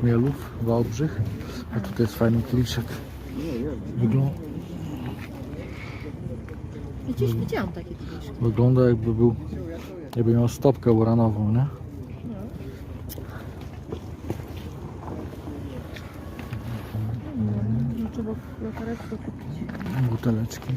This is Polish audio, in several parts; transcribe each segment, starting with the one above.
Śmielów, Wałbrzych. A tutaj jest fajny kieliszek. Wyglą Gdzieś widziałam takie kieliszki. wygląda jakby był, jakby miał stopkę uranową, nie? No, trzeba lokaretkę kupić. Buteleczki.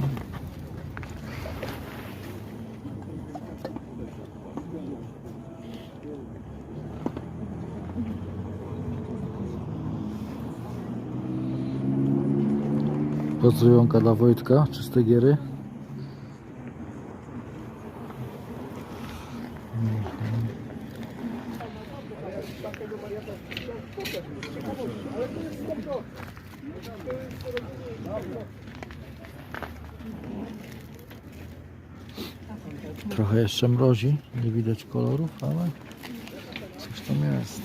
Pozdrowionka dla Wojtka, czyste giery. Trochę jeszcze mrozi, nie widać kolorów, ale coś tam jest.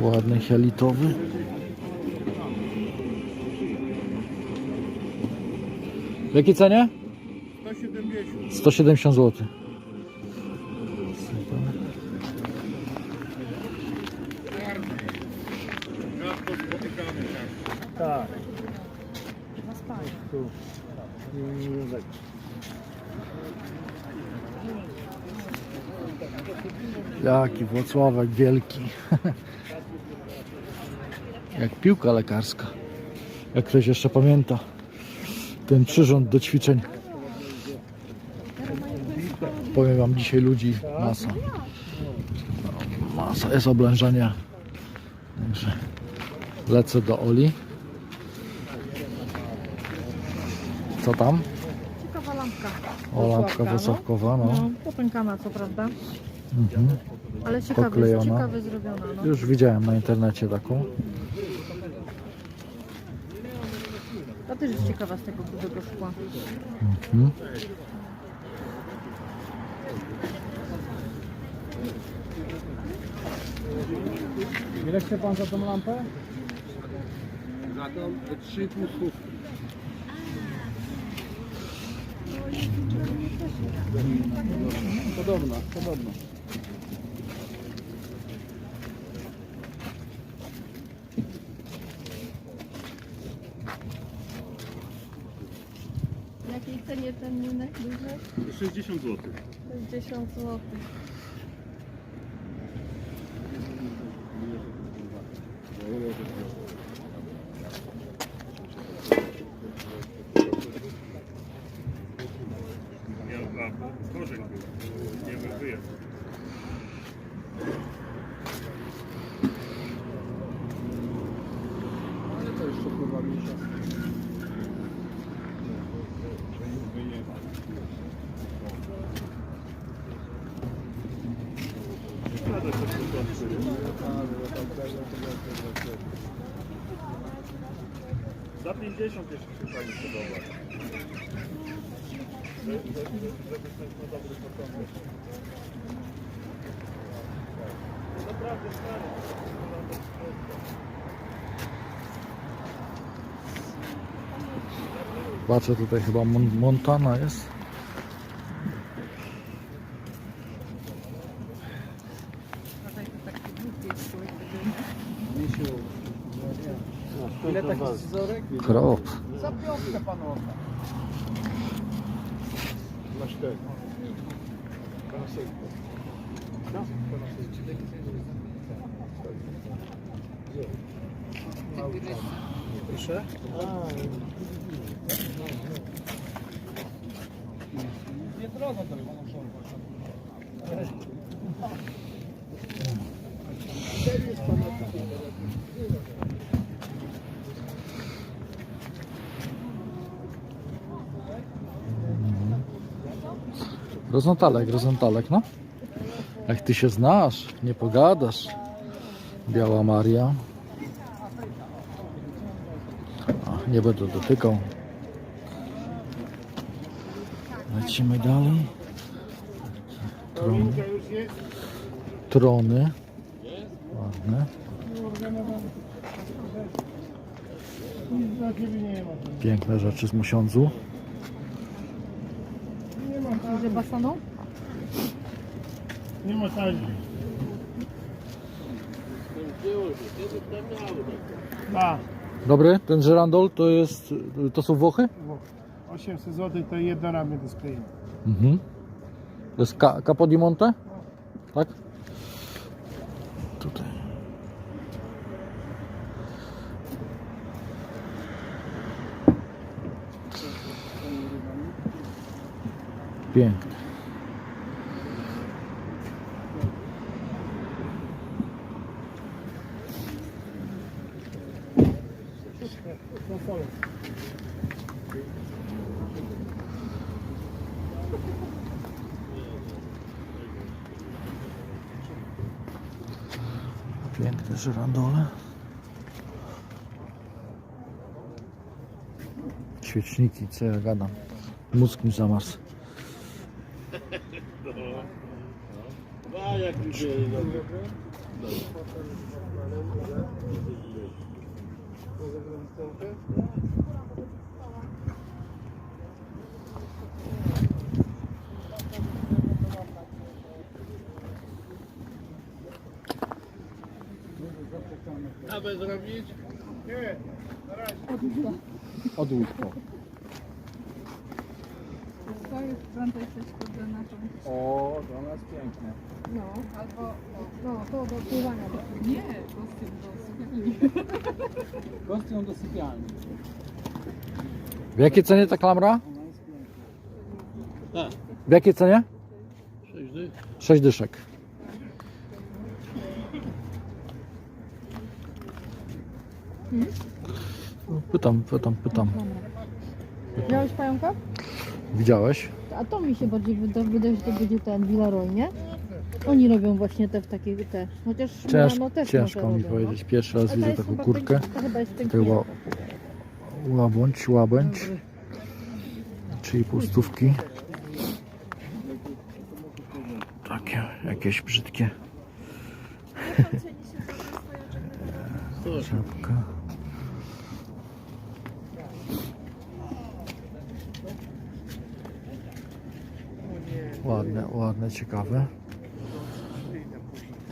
Ładny hialitowy. W jakiej cenie? 170. 170 zł. Jaki Włocławek wielki. Jak piłka lekarska. Jak ktoś jeszcze pamięta. Ten przyrząd do ćwiczeń. Powiem wam dzisiaj ludzi masa. Masa jest oblężenia. Także lecę do Oli. Co tam? Ciekawa lampka. O, lampka wysawkowa, no. No, popękana co prawda. Mhm. Ale ciekawe, Poklejona. ciekawe zrobiona. No. Już widziałem na internecie taką. Też jest ciekawa z tego grubego szkła. Mhm. Ile chce pan za tą lampę? Za to 3,5 stówki. Podobna, podobna. Jakiej cenie ten munek duży? 60 zł. 60 zł. Ja a, korzeń był. Nie był wyjazd. Ale to jeszcze kurwa miesiąc. Za 50 jeszcze się pani podoba. Naprawdę stary. Patrzę tutaj chyba Mon Montana jest. Tutaj to taki długi jest człowiek. Misiu. Ile takich scyzorek? Krop. Za piątkę pan odda. Na cztery. Proszę? Nie drogo to Rozontalek, rozontalek, no. Jak ty się znasz, nie pogadasz. Biała Maria. Nie będę dotykał. Lecimy dalej. Trony. Trony. Ładne. Piękne rzeczy z musiądzu. Że basoną? Nie ma. Tak. Dobry, ten żyrandol to jest, to są Włochy? 800 zł to jedno ramię do sklejenia. Mhm. To jest Ca- Capodimonte? Tak? Tutaj. Piękne. Piękne żyrandole. Świeczniki, co ja gadam. Mózg mi zamarzł. Nawet zrobić? Nie, na razie. Odłóż to. To jest prędzej coś pod. O, to ona jest piękne. No, albo no, to do pływania. Nie, kostium do sypialni. Kostium do sypialni. W jakiej cenie ta klamra? Tak. W jakiej cenie? Sześć dych. Sześć dyszek. No, Pytam, pytam, pytam. Miałeś pająka? Widziałeś? A to mi się bardziej wyda- wydaje, że to będzie ten Villaroy, nie? Oni robią właśnie te w takie te. Chociaż Cięż, Murano też ciężko może mi robią, powiedzieć. Pierwszy raz No. Ta widzę jest taką chyba kurkę. To chyba jest Tutaj piękniejsza. ła, łabędź, łabędź. Czyli pustówki. Takie, jakieś brzydkie. Żabka. Ładne, ładne, ciekawe.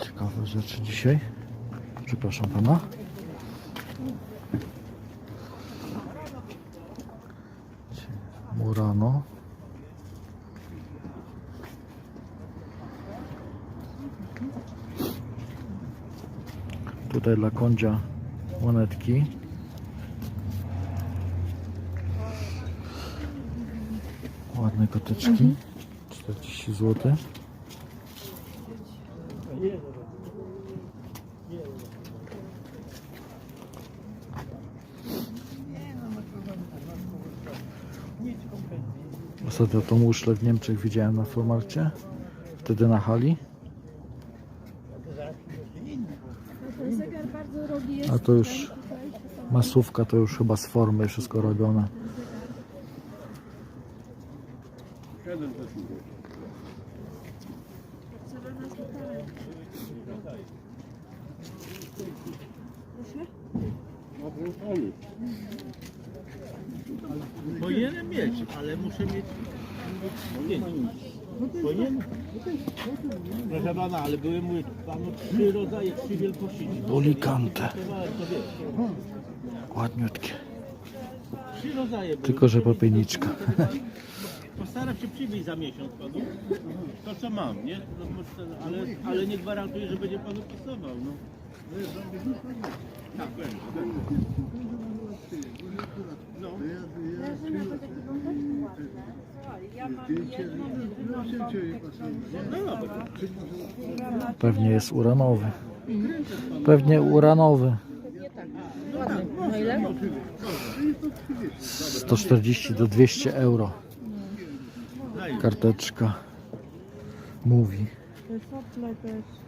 Ciekawe rzeczy dzisiaj. Przepraszam pana. Murano. Tutaj dla kądzia monetki. Ładne koteczki. 40 zł. Ostatnio tą muszlę w Niemczech widziałem na Fromarcie. Wtedy na hali. A to już masówka, to już chyba z formy wszystko robione. Powinienem pięć. Powinien? Proszę pana, ale były mówię panu trzy rodzaje, trzy wielkości. Wiesz. Ładniutkie. Trzy rodzaje były. Tylko, że popielniczka. Postaram się przywieźć za miesiąc panu. To co mam, nie? No, może- ale, ale nie gwarantuję, że będzie panu pasował. No. Tak, będzie. No. No. Pewnie jest uranowy. Pewnie uranowy. Ładny. Na ile? 140 do 200 euro. Karteczka mówi,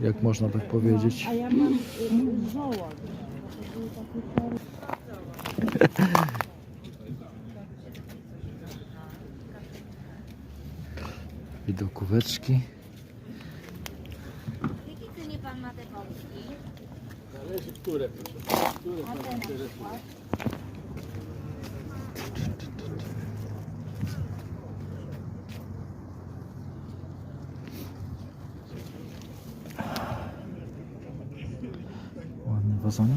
jak można tak powiedzieć. I do kubeczki. Jaki cenie pan ma te bombki? Zależy które, proszę. Które pan interesuje? Ładny wazonik.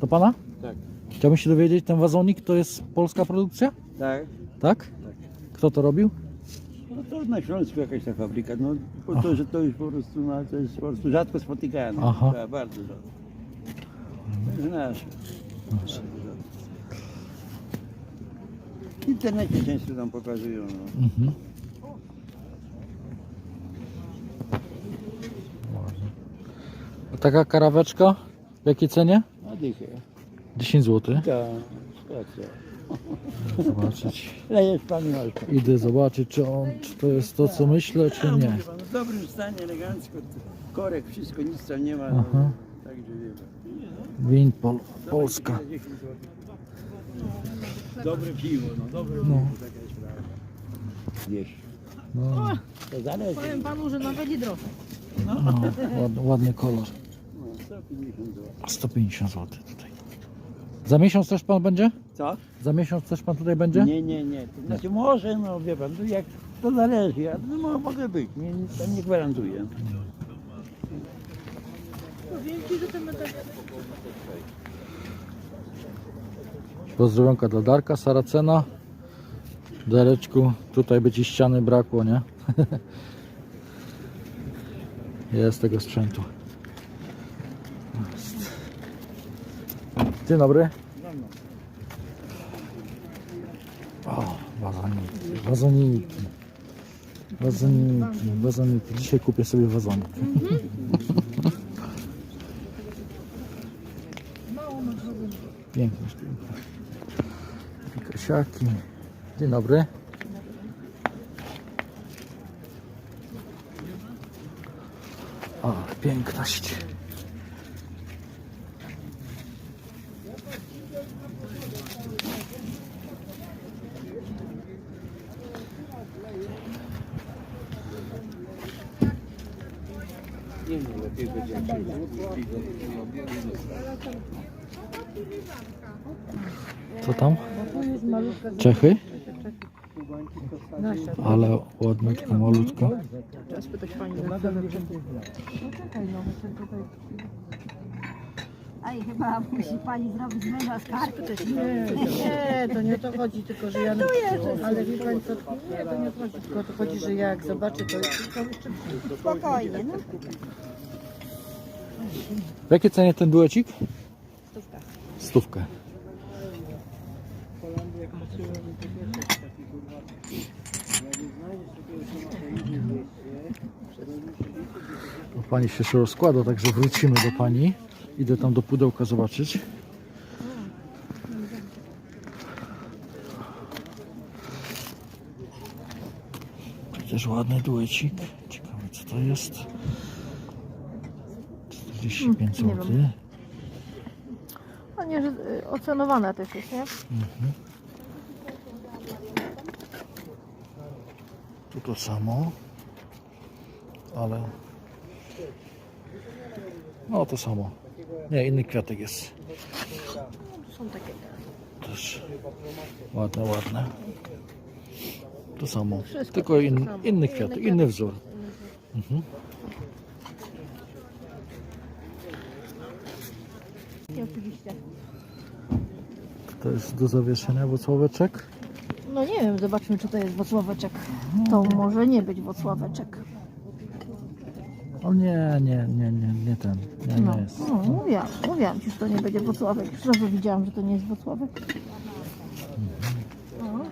To pana? Tak. Chciałbym się dowiedzieć, ten wazonik to jest polska produkcja? Tak. Tak? tak. Kto to robił? To na Śląsku jakaś ta fabryka, no po to, że to już po prostu, no, to jest po prostu rzadko spotykane. Aha. Tak, bardzo rzadko. Jest nasze. Bardzo rzadko. W internecie często tam pokazują. No. Mhm. A taka karaweczka w jakiej cenie? A dychę. 10 zł. Tak, stacja. Zobaczyć. Pan. Idę zobaczyć, czy, on, czy to jest to, co myślę, czy nie. W dobrym stanie, elegancko. Korek, wszystko, nic tam nie ma. No. Aha. Także wie pan. Win Pol Polska. Dobre piwo, no dobre No. piwo, taka jest sprawa. Wiesz, No, to zależy. Powiem panu, że nawet i drożej. no, ładny, ładny kolor. No, 150 zł. 150 zł tutaj. Za miesiąc też pan będzie? Co? Za miesiąc też pan tutaj będzie? Nie, nie, nie. To znaczy może, no wie pan, to jak to zależy, ja no, mo- mogę być, nie, nie, to nie gwarantuję. Pozdrowionka dla Darka, Saracena. Dareczku, tutaj by ci ściany brakło, nie? Jest tego sprzętu. Dzień dobry. O, wazoniki, wazoniki. Wazoniki, wazoniki. Dzisiaj kupię sobie wazonik. Pięknie, pięknie. Kasiaki. Dzień dobry. O, piękność. Co tam? Czechy? Ale ładniutko, malutko. Trzeba spytać pani na. Aj, chyba musi pani zrobić mega skarb. Nie, nie, to nie o to chodzi, tylko że ja... Ale wie pani co, nie, to nie o to chodzi, tylko to chodzi, że jak zobaczę, to to jeszcze Spokojnie, no. W jakiej cenie ten duecik? stówka. Stówkę. To Pani się jeszcze rozkłada, także wrócimy do pani. Idę tam do pudełka zobaczyć. Też ładny duecik. Ciekawe co to jest. 45 Hmm, nie zł. wiem. A nie, że y, ocenowane też jest, nie? Tu to samo. Ale. No to samo. Nie, inny kwiatek jest. Są takie... Też ładne, ładne. To samo. Wszystko Tylko in, inny kwiatek, Inny wzór. Mhm. Oczywiście. To jest do zawieszenia wocławeczek. No nie wiem, zobaczmy czy to jest Wocławeczek. To może nie być Wocławeczek. O nie, nie, nie, nie, nie ten. Nie, No, nie jest. no mówiłam, mówiłam ci, że to nie będzie Wocławek. Już widziałam, że to nie jest Wocławek. No.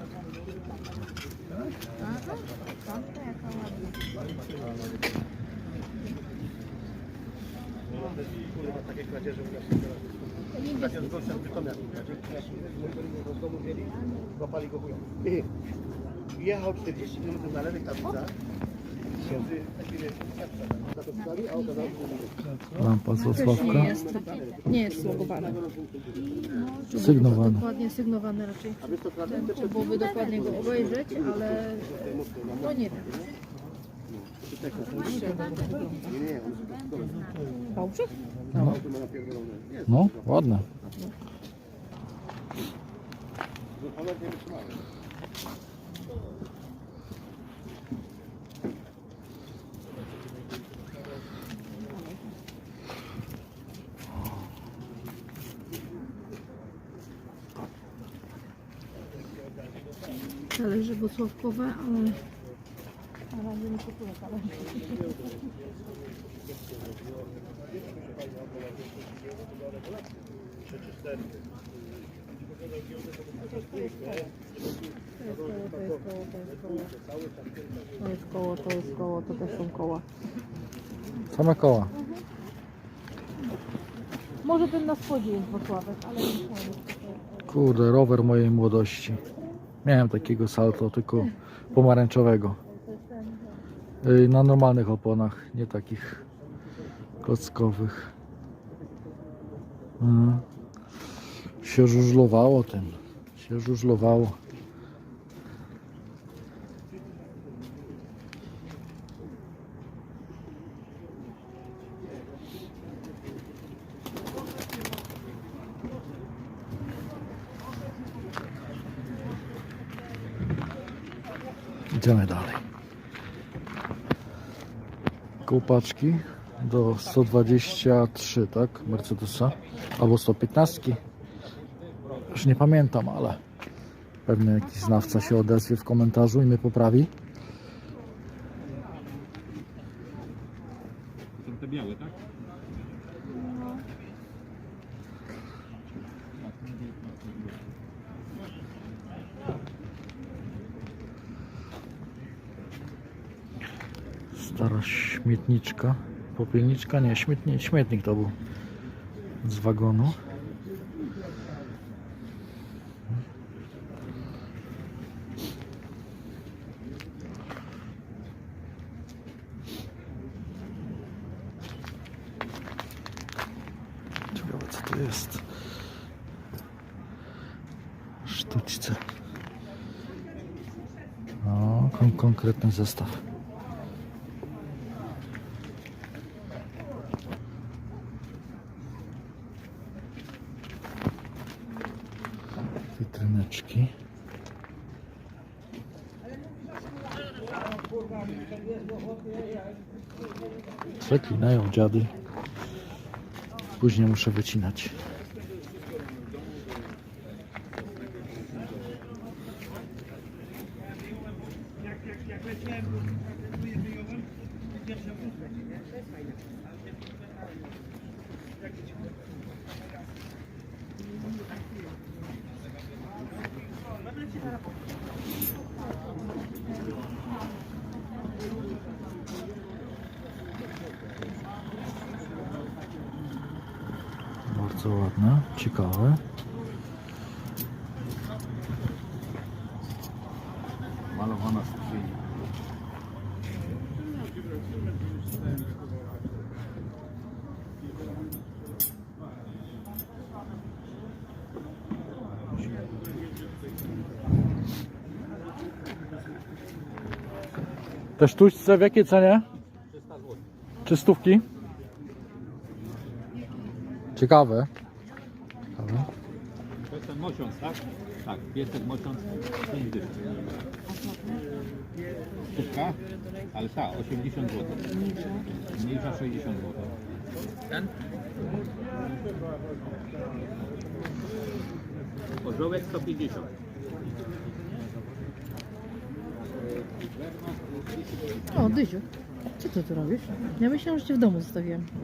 Złapali go chują. Jechał 40 km na lewej tablica. Księdzy na to stali, a okazało się, że Lampa z Wocławka. Nie jest, nie jest slogowane. Sygnowana. Dokładnie sygnowane raczej. Trzeba byłoby dokładnie go obejrzeć, ale no nie wiem. nie, nie, on Fałszyk? No, ładne. Talerze bocławkowe, ale na razie nie kupuję talerze to jest koło, to jest koło, to też są koła. Same koła. Może ten na spodzie jest Włocławek, ale nie. Kurde, rower mojej młodości. Miałem takiego salto, tylko pomarańczowego. Yy, Na normalnych oponach, nie takich klockowych. Mm. Się żużlowało tym. Się żużlowało. Idziemy dalej. Kołpaczki do 123, tak? Mercedesa. Albo 115. Już nie pamiętam, ale pewnie jakiś znawca się odezwie w komentarzu i mnie poprawi. Są te białe, tak? Stara śmietniczka. Popielniczka? Nie, śmietnik, śmietnik to był z wagonu. Ciekawe co to jest. Sztućce. No, kon konkretny zestaw. Witryneczki. Przeklinają dziady. Później muszę wycinać. Bardzo ładne, ciekawe. Te sztućce w jakiej cenie? Czy stówki? Ciekawe. Ciekawe. To jest ten mosiąc, tak? Tak, piesek mosiąc 5 dych. Stówka, ale ta 80 zł. Mniejsza 60 zł. Ten? Orzełek 150. O, Dyziu, co ty tu robisz? Ja myślałam, że cię w domu zostawiłem.